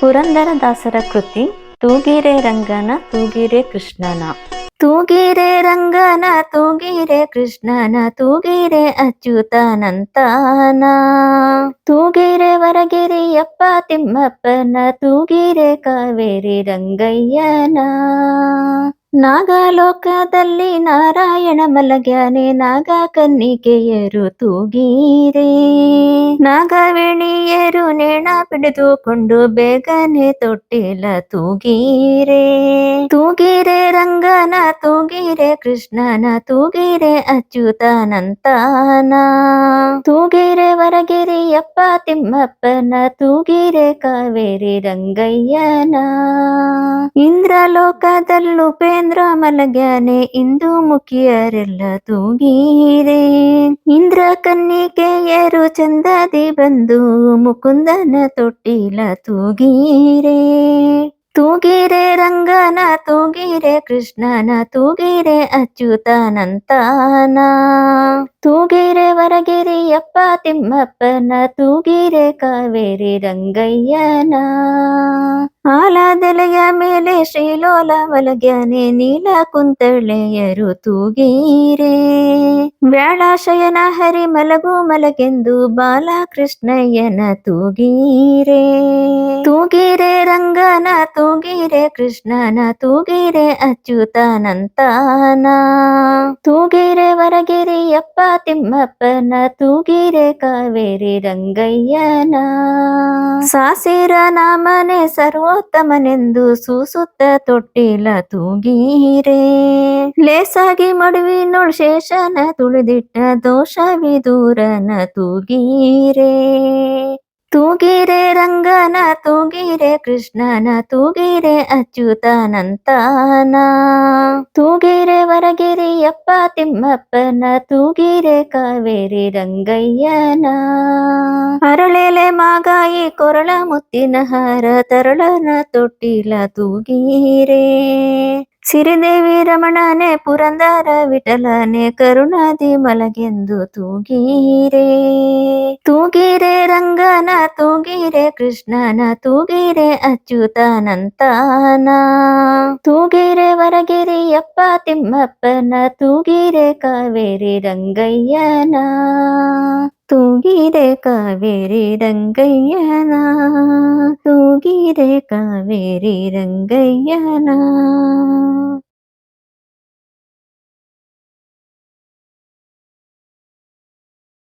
ಪುರಂದರದಾಸರ ಕೃತಿ ತೂಗಿರೆ ರಂಗನ ತೂಗಿರೆ ಕೃಷ್ಣನ ತೂಗಿರೆ ರಂಗನ ತೂಗಿರೆ ಕೃಷ್ಣನ ತೂಗಿರೆ ಅಚ್ಯುತಾನಂತಾನ ತೂಗಿರೆ ವರಗಿರಿಯಪ್ಪ ತಿಮ್ಮಪ್ಪನ ತೂಗಿರೆ ಕಾವೇರಿ ರಂಗಯ್ಯನ ನಾಗಲೋಕದಲ್ಲಿ ನಾರಾಯಣ ಮಲಗ್ಯಾನೆ, ನಾಗ ಕನ್ನಿಕೆಯರು ತೂಗೀರೆ. ನಾಗವೇಣಿಯರು ನೇಣ ಪಿಡಿದುಕೊಂಡು ಬೇಗನೆ ತೊಟ್ಟಿಲ ತೂಗೀರೆ. ತೂಗಿರೆ ರಂಗನ, ತೂಗಿರೆ ಕೃಷ್ಣನ, ತೂಗಿರೆ ಅಚ್ಯುತಾನಂತಾನ. ತೂಗಿರೆ ವರಗಿರಿಯಪ್ಪ ತಿಮ್ಮಪ್ಪನ, ತೂಗಿರೆ ಕಾವೇರಿ ರಂಗಯ್ಯನ. ಇಂದ್ರಲೋಕದಲ್ಲೂ ಉಪೇಂದ್ರ ಮಲಗ್ಯಾನೆ ಇಂದು ಮುಖಿಯರೆಲ್ಲ ತೂಗೀರೆ. ಇಂದ್ರ ಕನ್ನಿಕೆಯರು ಚಂದದಿ ಬಂದು ಮುಕುಂದನ ತೊಟ್ಟಿಲ ತೂಗೀರೆ. ತೂಗಿರೆ ರಂಗನ, ತೂಗಿರೆ ಕೃಷ್ಣನ, ತೂಗಿರೆ ಅಚ್ಯುತಾನಂತಾನ. ತೂಗಿರೆ ವರಗಿರಿಯಪ್ಪ ತಿಮ್ಮಪ್ಪನ ತೂಗಿರೆ ಕಾವೇರಿ ರಂಗಯ್ಯನ ಆಲದೆಲೆಯ ಮೇಲೆ ಶ್ರೀಲೋಲ ಮಲಗ್ಯಾನೆ ನೀಲ ಕುಂತಳೆಯರು ತೂಗೀರೆ ವ್ಯಾಳಾಶಯನ ಹರಿ ಮಲಗು ಮಲಗೆಂದು ಬಾಲಕೃಷ್ಣಯ್ಯನ ತೂಗೀರೆ ತೂಗಿರೆ ರಂಗನ ತೂಗಿರೆ ಕೃಷ್ಣನ ತೂಗಿರೆ ಅಚ್ಯುತಾನಂತಾನ ತೂಗಿರೆ ವರಗಿರಿಯಪ್ಪ ತಿಮ್ಮಪ್ಪನ ತೂಗಿರೆ ಕಾವೇರಿ ರಂಗಯ್ಯನ. ಸಾಸಿರ ನಾಮನೆ ಸರ್ವೋತ್ತಮನೆಂದು ಸೂಸುತ್ತ ತೊಟ್ಟಿಲ ತೂಗೀರೆ. ಲೇಸಾಗಿ ಮಡುವಿನೊಳ್ ಶೇಷನ ತುಳಿದಿಟ್ಟ ದೋಷವಿದೂರನ ತೂಗೀರೆ. ತೂಗಿರೆ ರಂಗನ ತೂಗಿರೆ ಕೃಷ್ಣನ ತೂಗಿರೆ ಅಚ್ಯುತಾನಂತಾನ ತೂಗಿರೆ ವರಗಿರಿಯಪ್ಪ ತಿಮ್ಮಪ್ಪನ ತೂಗಿರೆ ಕಾವೇರಿ ರಂಗಯ್ಯನ ಅರಳೆಲೆ ಮಾಗಾಯಿ ಕೊರಳ ಮುತ್ತಿನ ಹಾರ ತರಳನ ತೊಟ್ಟಿಲ ತೂಗೀರೆ ಸಿರಿದೇವಿ ರಮಣನೆ ಪುರಂದರ ವಿಠಲನೆ ಕರುಣಾದಿ ಮಲಗೆಂದು ತೂಗೀರೆ ತೂಗಿರೆ ರಂಗನ ತೂಗಿರೆ ಕೃಷ್ಣನ ತೂಗಿರೆ ಅಚ್ಯುತಾನಂತಾನ ತೂಗಿರೆ ವರಗಿರಿಯಪ್ಪ ತಿಮ್ಮಪ್ಪನ ತೂಗಿರೆ ಕಾವೇರಿ ರಂಗಯ್ಯನ ತೂಗಿರೆ ಕಾವೇರಿ ರಂಗಯ್ಯನ रे कावेरी रंगैया ना।